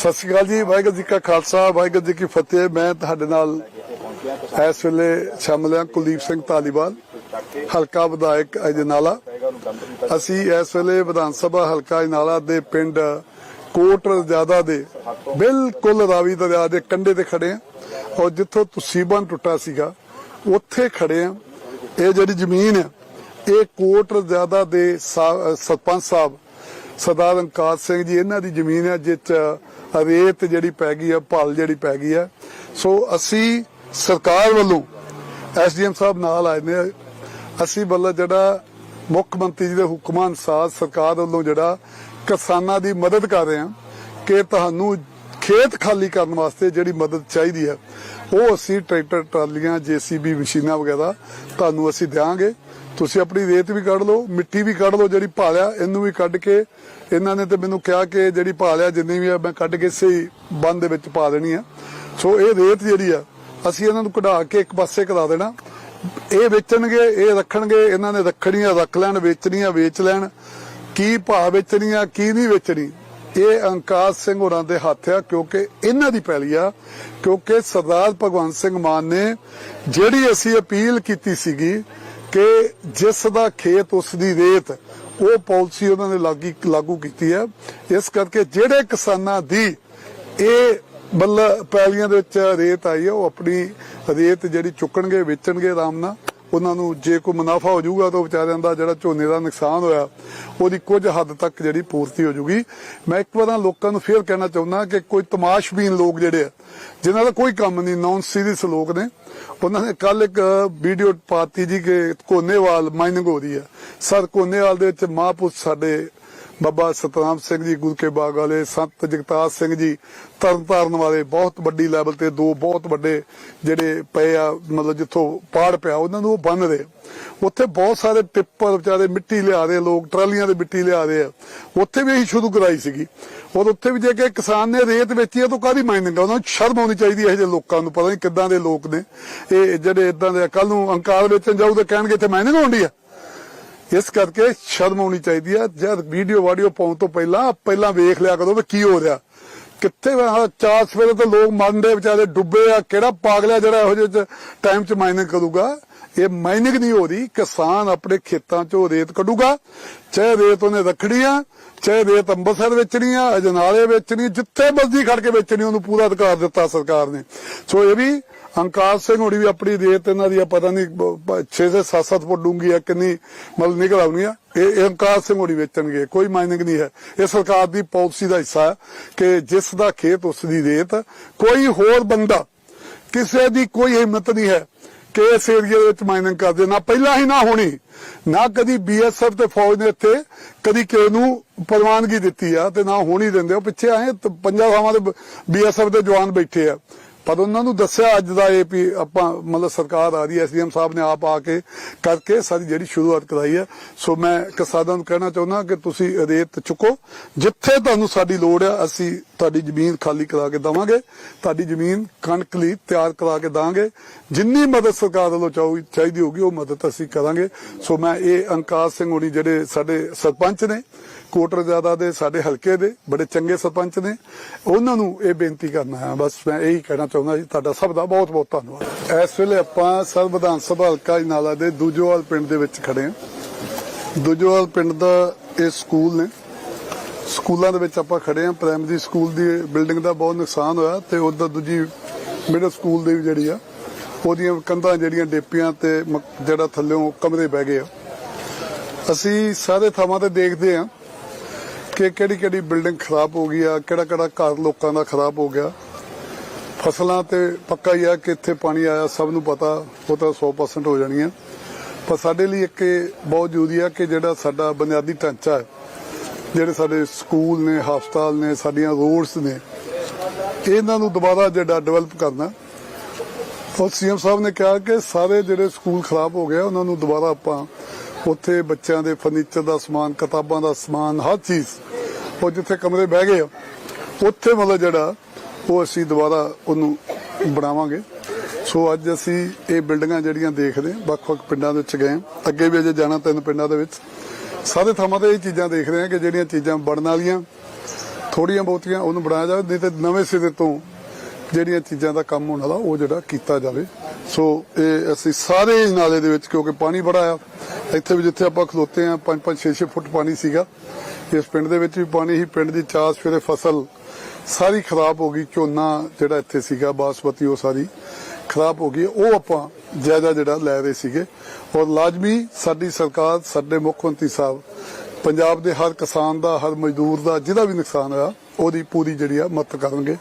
ਸਤਿ ਸ਼੍ਰੀ ਅਕਾਲ ਜੀ, ਵਾਹਿਗੁਰੂ ਜੀ ਕਾ ਖਾਲਸਾ, ਵਾਹਿਗੁਰੂ ਜੀ ਕੀ ਫਤਿਹ। ਮੈਂ ਤੁਹਾਡੇ ਨਾਲ ਇਸ ਵੇਲੇ ਸ਼ਾਮਲ ਹਾਂ ਕੁਲਦੀਪ ਸਿੰਘ ਧਾਲੀਵਾਲ, ਹਲਕਾ ਵਿਧਾਇਕ ਅਜਨਾਲਾ ਅਸੀਂ ਇਸ ਵੇਲੇ ਵਿਧਾਨ ਸਭਾ ਹਲਕਾ ਅਜਨਾਲਾ ਦੇ ਪਿੰਡ ਕੋਟ ਰਜ਼ਾਦਾ ਦੇ ਬਿਲਕੁਲ ਰਾਵੀ ਦਰਿਆ ਦੇ ਕੰਢੇ ਤੇ ਖੜੇ ਹਾਂ। ਔਰ ਜਿੱਥੋਂ ਤੁਸੀਬਨ ਟੁੱਟਾ ਸੀਗਾ, ਉੱਥੇ ਖੜੇ ਆ ਇਹ ਜਿਹੜੀ ਜ਼ਮੀਨ ਹੈ, ਇਹ ਕੋਟ ਰਜ਼ਾਦਾ ਦੇ ਸਰਪੰਚ ਸਾਹਿਬ ਸਰਦਾਰ ਅੰਕਾਰ ਸਿੰਘ ਜੀ, ਇਹਨਾਂ ਦੀ ਜ਼ਮੀਨ ਹੈ ਜਿਸ ਰੇਤ ਜਿਹੜੀ ਪੈ ਗਈ ਹੈ ਭਲ ਜਿਹੜੀ ਪੈ ਗਈ ਹੈ ਸੋ ਅਸੀਂ ਸਰਕਾਰ ਵੱਲੋਂ ਐਸਡੀਐਮ ਸਾਹਿਬ ਨਾਲ ਆਏ ਨੇ। ਅਸੀਂ ਵੱਲੋਂ ਜਿਹੜਾ ਮੁੱਖ ਮੰਤਰੀ ਜੀ ਦੇ ਹੁਕਮਾਂ ਅਨੁਸਾਰ ਸਰਕਾਰ ਵੱਲੋਂ ਜਿਹੜਾ ਕਿਸਾਨਾਂ ਦੀ ਮਦਦ ਕਰ ਰਹੇ ਆ ਕਿ ਤੁਹਾਨੂੰ ਖੇਤ ਖਾਲੀ ਕਰਨ ਵਾਸਤੇ ਜਿਹੜੀ ਮਦਦ ਚਾਹੀਦੀ ਹੈ, ਉਹ ਅਸੀਂ ਟਰੈਕਟਰ, ਟਰਾਲੀਆਂ, ਜੀਸੀਬੀ ਮਸ਼ੀਨਾਂ ਵਗੈਰਾ ਤੁਹਾਨੂੰ ਅਸੀਂ ਦਿਆਂਗੇ। ਤੁਸੀਂ ਆਪਣੀ ਰੇਤ ਵੀ ਕੱਢ ਲਓ, ਮਿੱਟੀ ਵੀ ਕੱਢ ਲਓ ਜਿਹੜੀ ਭਾਲਿਆ, ਇਹਨੂੰ ਵੀ ਕੱਢ ਕੇ ਇਹਨਾਂ ਨੇ ਤੇ ਮੈਨੂੰ ਕਿਹਾ ਕਿ ਜਿਹੜੀ ਭਾਲਿਆ ਜਿੰਨੀ ਵੀ ਆ, ਮੈਂ ਕੱਢ ਕੇ ਸਹੀ ਬੰਦ ਦੇ ਵਿੱਚ ਪਾ ਦੇਣੀ ਆ। ਸੋ ਇਹ ਰੇਤ ਜਿਹੜੀ ਆ, ਅਸੀਂ ਇਹਨਾਂ ਨੂੰ ਕਢਾ ਕੇ ਇੱਕ ਪਾਸੇ ਕਰਾ ਦੇਣਾ। ਇਹ ਵੇਚਣਗੇ, ਇਹ ਰੱਖਣਗੇ, ਇਹਨਾਂ ਨੇ ਰੱਖਣੀਆਂ, ਰੱਖ ਲੈਣ, ਵੇਚਣੀਆਂ, ਵੇਚ ਲੈਣ। ਕੀ ਭਾਅ ਵੇਚਣੀਆਂ ਕੀ ਨਹੀਂ ਵੇਚਣੀ, ਇਹ ਅੰਕਾਰ ਸਿੰਘ ਹੋਰਾਂ ਦੇ ਹੱਥ ਆ, ਕਿਉਂਕਿ ਇਹਨਾਂ ਦੀ ਪੈਲੀ ਆ। ਕਿਉਂਕਿ ਸਰਦਾਰ ਭਗਵੰਤ ਸਿੰਘ ਮਾਨ ਨੇ ਜਿਹੜੀ ਅਸੀਂ ਅਪੀਲ ਕੀਤੀ ਸੀਗੀ ਕਿ ਜਿਸ ਦਾ ਖੇਤ ਉਸ ਦੀ ਰੇਤ, ਉਹ ਪਾਲਿਸੀ ਉਹਨਾਂ ਨੇ ਲਾਗੀ, ਲਾਗੂ ਕੀਤੀ ਹੈ। ਇਸ ਕਰਕੇ ਜਿਹੜੇ ਕਿਸਾਨਾਂ ਦੀ ਇਹ ਬੱਲ ਪੈਲੀਆਂ ਦੇ ਵਿੱਚ ਰੇਤ ਆਈ ਹੈ, ਉਹ ਆਪਣੀ ਰੇਤ ਜਿਹੜੀ ਚੁੱਕਣਗੇ, ਵੇਚਣਗੇ ਆਰਾਮ ਨਾਲ। ਉਹਨਾਂ ਨੂੰ ਜੇ ਕੋਈ ਮੁਨਾਫਾ ਹੋ ਜਾਊਗਾ ਤਾਂ ਵਿਚਾਰਿਆਂ ਦਾ ਜਿਹੜਾ ਝੋਨੇ ਦਾ ਨੁਕਸਾਨ ਹੋਇਆ, ਉਹਦੀ ਕੁਝ ਹੱਦ ਤੱਕ ਜਿਹੜੀ ਪੂਰਤੀ ਹੋ ਜਾਊਗੀ। ਮੈਂ ਇੱਕ ਵਾਰ ਲੋਕਾਂ ਨੂੰ ਫੇਰ ਕਹਿਣਾ ਚਾਹੁੰਦਾ ਕਿ ਕੋਈ ਤਮਾਸ਼ਬੀਨ ਲੋਕ ਜਿਹੜੇ ਆ, ਜਿਨ੍ਹਾਂ ਦਾ ਕੋਈ ਕੰਮ ਨਹੀਂ ਨਾਨ ਸੀਰੀਅਸ ਲੋਕ ਨੇ, ਉਹਨਾਂ ਨੇ ਕੱਲ ਇੱਕ ਵੀਡੀਓ ਪਾਤੀ ਜੀ ਕਿ ਕੋਨੇਵਾਲ ਮਾਈਨਿੰਗ ਹੋ ਰਹੀ ਹੈ ਸਰ, ਕੋਨੇਵਾਲ ਦੇ ਵਿੱਚ ਮਹਾਂਪੁਰਸ਼ ਸਾਡੇ ਬਾਬਾ ਸਤਨਾਮ ਸਿੰਘ ਜੀ, ਗੁਰੂ ਕੇ ਬਾਗ ਵਾਲੇ, ਸੰਤ ਜਗਤਾਰ ਸਿੰਘ ਜੀ ਤਰਨਤਾਰਨ ਵਾਲੇ, ਬਹੁਤ ਵੱਡੀ ਲੈਵਲ ਤੇ ਦੋ ਬਹੁਤ ਵੱਡੇ ਜਿਹੜੇ ਪਏ ਆ, ਮਤਲਬ ਜਿੱਥੋਂ ਪਾੜ ਪਿਆ, ਉਹਨਾਂ ਨੂੰ ਉਹ ਬੰਨ ਰਹੇ ਉੱਥੇ ਬਹੁਤ ਸਾਰੇ ਟਿੱਪਰ ਵਿਚਾਰੇ ਮਿੱਟੀ ਲਿਆ ਰਹੇ ਲੋਕ ਟਰਾਲੀਆਂ ਦੇ ਮਿੱਟੀ ਲਿਆ ਰਹੇ ਆ। ਉੱਥੇ ਵੀ ਅਸੀਂ ਸ਼ੁਰੂ ਕਰਾਈ ਸੀਗੀ। ਔਰ ਉੱਥੇ ਵੀ ਜੇ ਕਿ ਕਿਸਾਨ ਨੇ ਰੇਤ ਵੇਚੀ ਆ, ਤਾਂ ਕਾਹਦੀ ਮਾਈਨਿੰਗ ਆ ਉਹਨਾਂ ਨੂੰ ਸ਼ਰਮ ਆਉਣੀ ਚਾਹੀਦੀ ਹੈ ਇਹ ਲੋਕਾਂ ਨੂੰ, ਪਤਾ ਨਹੀਂ ਕਿੱਦਾਂ ਦੇ ਲੋਕ ਨੇ। ਇਹ ਜਿਹੜੇ ਇਦਾਂ ਦੇ ਕੱਲ ਨੂੰ ਅੰਕਾਰ ਵੇਚਣ ਜਾਊ ਤਾਂ ਕਹਿਣਗੇ, ਇੱਥੇ ਮਾਈਨਿੰਗ ਹੋਣੀ ਆ। ਇਸ ਕਰਕੇ ਸ਼ਰਮ ਆਉਣੀ ਚਾਹੀਦੀ ਆ ਜਦ ਵੀਡੀਓ ਵਾਡੀਓ ਪਾਉਣ ਤੋਂ ਪਹਿਲਾਂ ਪਹਿਲਾਂ ਵੇਖ ਲਿਆ ਕਰੋ ਵੀ ਕੀ ਹੋ ਰਿਹਾ। ਕਿੱਥੇ ਚਾਰ ਸਵੇਰੇ ਤੇ ਲੋਕ ਮਰਨਦੇ ਵਿਚਾਰੇ ਡੁੱਬੇ ਆ, ਕਿਹੜਾ ਪਾਗਲਿਆ ਜਿਹੜਾ ਇਹੋ ਜਿਹੇ ਟਾਈਮ 'ਚ ਮਾਈਨਿੰਗ ਕਰੂਗਾ। ਇਹ ਮਾਈਨਿੰਗ ਨਹੀਂ ਹੋ ਰਹੀ, ਕਿਸਾਨ ਆਪਣੇ ਖੇਤਾਂ 'ਚੋਂ ਰੇਤ ਕੱਢੂਗਾ, ਚਾਹੇ ਰੇਤ ਉਹਨੇ ਰੱਖਣੀ ਆ, ਚਾਹੇ ਰੇਤ ਅੰਮ੍ਰਿਤਸਰ ਵੇਚਣੀ ਆ, ਅਜਨਾਲੇ ਵੇਚਣੀ ਜਿੱਥੇ ਮਰਜ਼ੀ ਖੜ ਕੇ ਵੇਚਣੀ ਉਹਨੂੰ ਪੂਰਾ ਅਧਿਕਾਰ ਦਿੱਤਾ ਸਰਕਾਰ ਨੇ। ਸੋ ਇਹ ਵੀ ਅੰਕਾਰ ਸਿੰਘ ਹੋਣੀ ਵੀ ਆਪਣੀ ਰੇਤ ਇਹਨਾਂ ਦੀ ਪਤਾ ਨਹੀਂ 6 ਸੇ 7-7 ਫੁੱਟ ਡੂੰਗੀ ਆ, ਕਿੰਨੀ ਮਤਲਬ ਨਿਕਲ ਆਉਣੀ ਆ। ਇਹ ਅੰਕਾਰ ਸਿੰਘ ਹੋਣੀ ਵੇਚਣਗੇ, ਕੋਈ ਮਾਈਨਿੰਗ ਨਹੀਂ ਹੈ। ਇਹ ਸਰਕਾਰ ਦੀ ਪਾਲਿਸੀ ਦਾ ਹਿੱਸਾ ਹੈ ਕਿ ਜਿਸ ਦਾ ਖੇਤ ਉਸ ਦੀ ਰੇਤ, ਕੋਈ ਹੋਰ ਬੰਦਾ, ਕਿਸੇ ਦੀ ਕੋਈ ਹਿੰਮਤ ਨਹੀਂ ਹੈ ਕਿ ਇਸ ਏਰੀਆ ਦੇ ਵਿੱਚ ਮਾਈਨਿੰਗ ਕਰਦੇ ਨਾ ਪਹਿਲਾਂ ਹੀ ਨਾ ਹੋਣੀ, ਨਾ ਕਦੀ ਬੀਐਸਐਫ ਤੇ ਫੌਜ ਨੇ ਇੱਥੇ ਕਦੀ ਕਿਸੇ ਨੂੰ ਪ੍ਰਵਾਨਗੀ ਦਿੱਤੀ ਆ ਤੇ ਨਾ ਹੋਣੀ ਦਿੰਦੇ। ਉਹ ਪਿੱਛੇ ਆਏ ਪੰਜਾਂ ਥਾਵਾਂ ਦੇ ਬੀਐਸਐਫ ਦੇ ਜਵਾਨ ਬੈਠੇ ਆ। ਪਰ ਉਹਨਾਂ ਨੂੰ ਦੱਸਿਆ ਅੱਜ ਦਾ ਇਹ ਵੀ ਆਪਾਂ ਮਤਲਬ ਸਰਕਾਰ ਆ ਰਹੀ ਹੈ, ਐਸਡੀਐਮ ਸਾਹਿਬ ਨੇ ਆਪ ਆ ਕੇ ਕਰਕੇ ਸਾਰੀ ਜਿਹੜੀ ਸ਼ੁਰੂਆਤ ਕਰਾਈ ਹੈ। ਸੋ ਮੈਂ ਕਿਸਾਨਾਂ ਨੂੰ ਕਹਿਣਾ ਚਾਹੁੰਦਾ ਕਿ ਤੁਸੀਂ ਰੇਤ ਚੁੱਕੋ। ਜਿੱਥੇ ਤੁਹਾਨੂੰ ਸਾਡੀ ਲੋੜ ਆ ਅਸੀਂ ਤੁਹਾਡੀ ਜ਼ਮੀਨ ਖਾਲੀ ਕਰਾ ਕੇ ਦਵਾਂਗੇ। ਤੁਹਾਡੀ ਜ਼ਮੀਨ ਕਣਕ ਲਈ ਤਿਆਰ ਕਰਾ ਕੇ ਦਾਂਗੇ ਜਿੰਨੀ ਮਦਦ ਸਰਕਾਰ ਵੱਲੋਂ ਚਾਹੀਦੀ ਹੋਗੀ ਉਹ ਮਦਦ ਅਸੀਂ ਕਰਾਂਗੇ। ਸੋ ਮੈਂ ਇਹ ਅੰਕਾਰ ਸਿੰਘ ਹੋਣੀ ਜਿਹੜੇ ਸਾਡੇ ਸਰਪੰਚ ਨੇ ਕੋਟਰ ਜ਼ਿਆਦਾ ਦੇ, ਸਾਡੇ ਹਲਕੇ ਦੇ, ਬੜੇ ਚੰਗੇ ਸਰਪੰਚ ਨੇ। ਉਹਨਾਂ ਨੂੰ ਇਹ ਬੇਨਤੀ ਕਰਨਾ ਹੈ। ਬਸ ਮੈਂ ਇਹੀ ਕਹਿਣਾ ਚਾਹੁੰਦਾ ਜੀ, ਤੁਹਾਡਾ ਸਭ ਦਾ ਬਹੁਤ ਬਹੁਤ ਧੰਨਵਾਦ। ਇਸ ਵੇਲੇ ਆਪਾਂ ਸਰਬ ਵਿਧਾਨ ਸਭਾ ਹਲਕਾ ਨਾਲਾ ਦੇ ਦੂਜੋਵਾਲ ਪਿੰਡ ਦੇ ਵਿੱਚ ਖੜੇ ਹਾਂ। ਦੂਜੋਵਾਲ ਪਿੰਡ ਦਾ ਇਹ ਸਕੂਲ ਨੇ। ਸਕੂਲਾਂ ਦੇ ਵਿੱਚ ਆਪਾਂ ਖੜੇ ਹਾਂ। ਪ੍ਰਾਇਮਰੀ ਸਕੂਲ ਦੀ ਬਿਲਡਿੰਗ ਦਾ ਬਹੁਤ ਨੁਕਸਾਨ ਹੋਇਆ ਤੇ ਉਧਰ ਦੂਜੀ ਮਿਡਲ ਸਕੂਲ ਦੀ ਵੀ ਜਿਹੜੀ ਆ, ਉਹਦੀਆਂ ਕੰਧਾਂ ਜਿਹੜੀਆਂ ਡੇਪੀਆਂ ਤੇ ਜਿਹੜਾ ਥੱਲਿਓਂ ਕਮਰੇ ਬਹਿ ਗਏ ਆ। ਅਸੀਂ ਸਾਰੇ ਥਾਵਾਂ ਤੇ ਦੇਖਦੇ ਹਾਂ। ਕਿ ਕਿਹੜੀ ਕਿਹੜੀ ਬਿਲਡਿੰਗ ਖਰਾਬ ਹੋ ਗਈ ਆ ਕਿਹੜਾ ਕਿਹੜਾ ਘਰ ਲੋਕਾਂ ਦਾ ਖਰਾਬ ਹੋ ਗਿਆ। ਫਸਲਾਂ ਤੇ ਪੱਕਾ ਹੀ ਆ ਕਿ ਇੱਥੇ ਪਾਣੀ ਆਇਆ ਸਭ ਨੂੰ ਪਤਾ ਉਹ ਤਾਂ 100% ਹੋ ਜਾਣੀ ਆ ਪਰ ਸਾਡੇ ਲਈ ਇੱਕ ਇਹ ਬਹੁਤ ਜ਼ਰੂਰੀ ਆ ਕਿ ਜਿਹੜਾ ਸਾਡਾ ਬੁਨਿਆਦੀ ਢਾਂਚਾ ਹੈ ਜਿਹੜੇ ਸਾਡੇ ਸਕੂਲ ਨੇ ਹਸਪਤਾਲ ਨੇ ਸਾਡੀਆਂ ਰੋਡਸ ਨੇ ਇਹਨਾਂ ਨੂੰ ਦੁਬਾਰਾ ਜਿਹੜਾ ਡਿਵੈਲਪ ਕਰਨਾ। ਉਹ ਸੀਐਮ ਸਾਹਿਬ ਨੇ ਕਿਹਾ ਕਿ ਸਾਰੇ ਜਿਹੜੇ ਸਕੂਲ ਖਰਾਬ ਹੋ ਗਏ ਆ, ਉਹਨਾਂ ਨੂੰ ਦੁਬਾਰਾ ਆਪਾਂ ਉੱਥੇ ਬੱਚਿਆਂ ਦੇ ਫਰਨੀਚਰ ਦਾ ਸਮਾਨ ਕਿਤਾਬਾਂ ਦਾ ਸਮਾਨ ਹਰ ਚੀਜ਼ ਉਹ ਜਿੱਥੇ ਕਮਰੇ ਬਹਿ ਗਏ ਆ, ਉੱਥੇ ਮਤਲਬ ਜਿਹੜਾ ਉਹ ਅਸੀਂ ਦੁਬਾਰਾ ਉਹਨੂੰ ਬਣਾਵਾਂਗੇ। ਸੋ ਅੱਜ ਅਸੀਂ ਇਹ ਬਿਲਡਿੰਗਾਂ ਜਿਹੜੀਆਂ ਦੇਖਦੇ ਹਾਂ ਵੱਖ-ਵੱਖ ਪਿੰਡਾਂ ਦੇ ਵਿੱਚ ਗਏ ਅੱਗੇ ਵੀ ਅਜੇ ਜਾਣਾ ਤਿੰਨ ਪਿੰਡਾਂ ਦੇ ਵਿੱਚ। ਸਾਰੇ ਥਾਵਾਂ ਤੇ ਇਹ ਚੀਜ਼ਾਂ ਦੇਖ ਰਹੇ ਹਾਂ ਕਿ ਜਿਹੜੀਆਂ ਚੀਜ਼ਾਂ ਬਣਨ ਵਾਲੀਆਂ ਥੋੜੀਆਂ ਬਹੁਤੀਆਂ ਉਹਨੂੰ ਬਣਾਇਆ ਜਾਵੇ ਨਹੀਂ ਤੇ ਨਵੇਂ ਸਿਰੇ ਤੋਂ ਜਿਹੜੀਆਂ ਚੀਜ਼ਾਂ ਦਾ ਕੰਮ ਹੋਣ ਵਾਲਾ ਉਹ ਜਿਹੜਾ ਕੀਤਾ ਜਾਵੇ। ਸੋ ਇਹ ਅਸੀਂ ਸਾਰੇ ਨਾਲੇ ਦੇ ਵਿੱਚ ਕਿਉਂਕਿ ਪਾਣੀ ਬੜਾ ਆ। ਇੱਥੇ ਵੀ ਜਿੱਥੇ ਆਪਾਂ ਖਲੋਤੇ ਆ 5 5 6 6 ਫੁੱਟ ਪਾਣੀ ਸੀਗਾ। ਇਸ ਪਿੰਡ ਦੇ ਵਿੱਚ ਵੀ ਪਾਣੀ ਹੀ ਪਿੰਡ ਦੀ ਚਾਸ ਫਿਰੇ ਫਸਲ ਸਾਰੀ ਖਰਾਬ ਹੋ ਗਈ। ਝੋਨਾ ਜਿਹੜਾ ਇੱਥੇ ਸੀਗਾ, ਬਾਸਮਤੀ ਉਹ ਸਾਰੀ ਖਰਾਬ ਹੋ ਗਈ। ਉਹ ਆਪਾਂ ਜਾਇਦਾ ਜਿਹੜਾ ਲੈ ਰਹੇ ਸੀਗੇ। ਔਰ ਲਾਜ਼ਮੀ ਸਾਡੀ ਸਰਕਾਰ, ਸਾਡੇ ਮੁੱਖ ਮੰਤਰੀ ਸਾਹਿਬ, ਪੰਜਾਬ ਦੇ ਹਰ ਕਿਸਾਨ ਦਾ, ਹਰ ਮਜ਼ਦੂਰ ਦਾ, ਜਿਹਦਾ ਵੀ ਨੁਕਸਾਨ ਹੋਇਆ, ਉਹਦੀ ਪੂਰੀ ਜਿਹੜੀ ਆ ਮਦਦ ਕਰਨਗੇ।